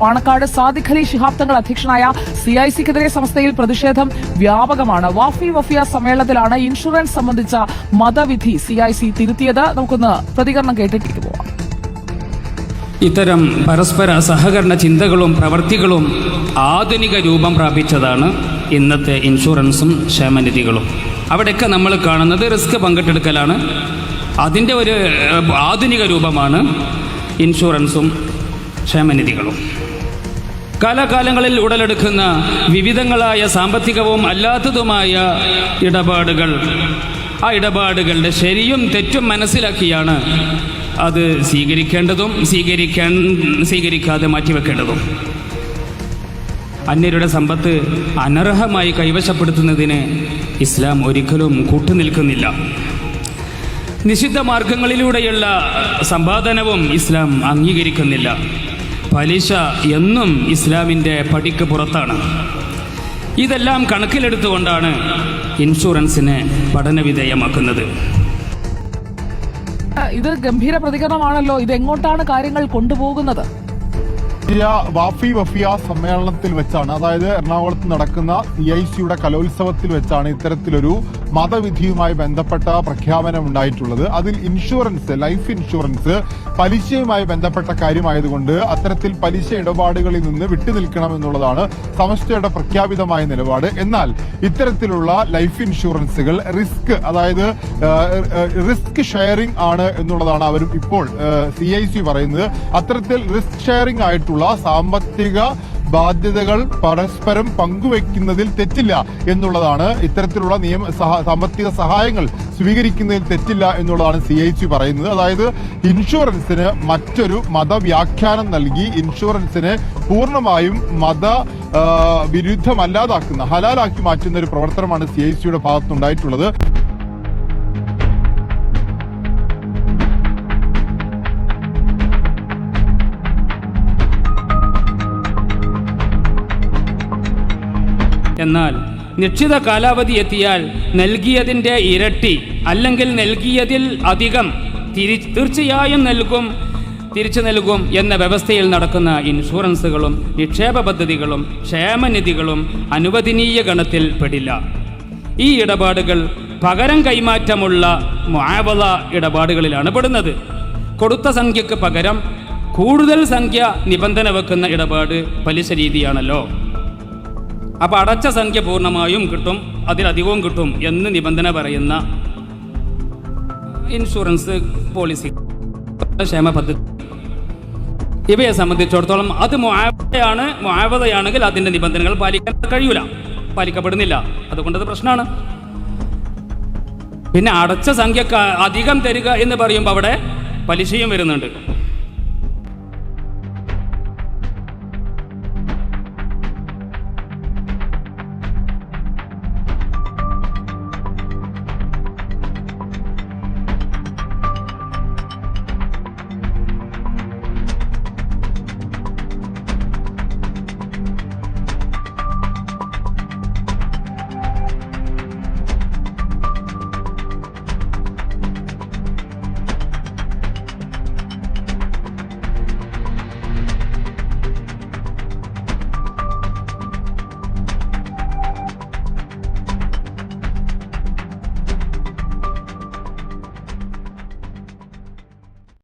പാണക്കാട് സാദിഖ് അലി ശിഹാബ് തങ്ങൾ അധ്യക്ഷനായ C I സിക്കെതിരെ സംസ്ഥയിൽ പ്രതിഷേധം വ്യാപകമാണ്. വാഫി വഫിയ സമ്മേളനത്തിലാണ് ഇൻഷുറൻസ് സംബന്ധിച്ച മതവിധി സി ഐ സി തിരുത്തിയത്. നമുക്കൊന്ന് പ്രതികരണം കേട്ടിട്ടേക്ക് പോവാം. ഇത്തരം പരസ്പര സഹകരണ ചിന്തകളും പ്രവൃത്തികളും ആധുനിക രൂപം പ്രാപിച്ചതാണ് ഇന്നത്തെ ഇൻഷുറൻസും ക്ഷേമനിധികളും. അവിടെയൊക്കെ നമ്മൾ കാണുന്നത് റിസ്ക് പങ്കിട്ടെടുക്കലാണ്. അതിന്റെ ഒരു ആധുനിക രൂപമാണ് ഇൻഷുറൻസും ക്ഷേമനിധികളും. കാലാകാലങ്ങളിൽ ഉടലെടുക്കുന്ന വിവിധങ്ങളായ സാമ്പത്തികവും അല്ലാത്തതുമായ ഇടപാടുകൾ. ആ ഇടപാടുകളുടെ ശരിയും തെറ്റും മനസ്സിലാക്കിയാണ് അത് സ്വീകരിക്കേണ്ടതും സ്വീകരിക്കാൻ സ്വീകരിക്കാതെ മാറ്റിവെക്കേണ്ടതും. അന്യരുടെ സമ്പത്ത് അനർഹമായി കൈവശപ്പെടുത്തുന്നതിന് ഇസ്ലാം ഒരിക്കലും കൂട്ടുനിൽക്കുന്നില്ല. നിഷിദ്ധ മാർഗങ്ങളിലൂടെയുള്ള സമ്പാദനവും ഇസ്ലാം അംഗീകരിക്കുന്നില്ല. പലിശ എന്നും ഇസ്ലാമിന്റെ പടിക്ക് പുറത്താണ്. ഇതെല്ലാം കണക്കിലെടുത്തുകൊണ്ടാണ് ഇൻഷുറൻസിനെ പഠനവിധേയമാക്കുന്നത്. ഇത് ഗംഭീര പ്രതികരണമാണല്ലോ. ഇത് എങ്ങോട്ടാണ് കാര്യങ്ങൾ കൊണ്ടുപോകുന്നത്? വാഫി വഫിയ സമ്മേളനത്തിൽ വെച്ചാണ് അതായത് എറണാകുളത്ത് നടക്കുന്ന സി ഐ സിയുടെ കലോത്സവത്തിൽ വെച്ചാണ് ഇത്തരത്തിലൊരു മതവിധിയുമായി ബന്ധപ്പെട്ട പ്രഖ്യാപനം ഉണ്ടായിട്ടുള്ളത്. അതിൽ ഇൻഷുറൻസ് ലൈഫ് ഇൻഷുറൻസ് പലിശയുമായി ബന്ധപ്പെട്ട കാര്യമായതുകൊണ്ട് അത്തരത്തിൽ പലിശ ഇടപാടുകളിൽ നിന്ന് വിട്ടുനിൽക്കണം എന്നുള്ളതാണ് സമസ്തയുടെ പ്രഖ്യാപിതമായ നിലപാട്. എന്നാൽ ഇത്തരത്തിലുള്ള ലൈഫ് ഇൻഷുറൻസുകൾ റിസ്ക് അതായത് റിസ്ക് ഷെയറിംഗ് ആണ് എന്നുള്ളതാണ് അവരും ഇപ്പോൾ സി ഐ സി പറയുന്നത്. അത്തരത്തിൽ റിസ്ക് ഷെയറിംഗ് ആയിട്ടുള്ള സാമ്പത്തിക ബാധ്യതകൾ പരസ്പരം പങ്കുവെക്കുന്നതിൽ തെറ്റില്ല എന്നുള്ളതാണ് ഇത്തരത്തിലുള്ള നിയമ സാമ്പത്തിക സഹായങ്ങൾ സ്വീകരിക്കുന്നതിൽ തെറ്റില്ല എന്നുള്ളതാണ് സി സി പറയുന്നത്. അതായത് ഇൻഷുറൻസിന് മറ്റൊരു മതവ്യാഖ്യാനം നൽകി ഇൻഷുറൻസിനെ പൂർണമായും മത വിരുദ്ധമല്ലാതാക്കുന്ന ഹലാലാക്കി മാറ്റുന്ന ഒരു പ്രവർത്തനമാണ് സി ഐ സിയുടെ ഭാഗത്തുനിന്നുണ്ടായിട്ടുള്ളത്. എന്നാൽ നിശ്ചിത കാലാവധി എത്തിയാൽ നൽകിയതിന്റെ ഇരട്ടി അല്ലെങ്കിൽ നൽകിയതിൽ അധികം തിരി തീർച്ചയായും നൽകും തിരിച്ചു നൽകും എന്ന വ്യവസ്ഥയിൽ നടക്കുന്ന ഇൻഷുറൻസുകളും നിക്ഷേപ പദ്ധതികളും ക്ഷേമനിധികളും അനുവദനീയ ഗണത്തിൽ പെടില്ല. ഈ ഇടപാടുകൾ പകരം കൈമാറ്റമുള്ള മാവല ഇടപാടുകളിലാണ് പെടുന്നത്. കൊടുത്ത സംഖ്യക്ക് പകരം കൂടുതൽ സംഖ്യ നിബന്ധന വെക്കുന്ന ഇടപാട് പലിശ രീതിയാണല്ലോ. അപ്പോൾ അടച്ച സംഖ്യ പൂർണമായും കിട്ടും അതിലധികവും കിട്ടും എന്ന് നിബന്ധന പറയുന്ന ഇൻഷുറൻസ് പോളിസി. ക്ഷേമ പദ്ധതി. ഇവയെ സംബന്ധിച്ചിടത്തോളം അത് മുആവതയാണ് മുആവതയാണെങ്കിൽ അതിന്റെ നിബന്ധനകൾ പാലിക്കാൻ കഴിയൂല. പാലിക്കപ്പെടുന്നില്ല. അതുകൊണ്ട് അത് പ്രശ്നമാണ്. പിന്നെ അടച്ച സംഖ്യ അധികം തരിക എന്ന് പറയുമ്പോൾ അവിടെ പലിശയും വരുന്നുണ്ട്.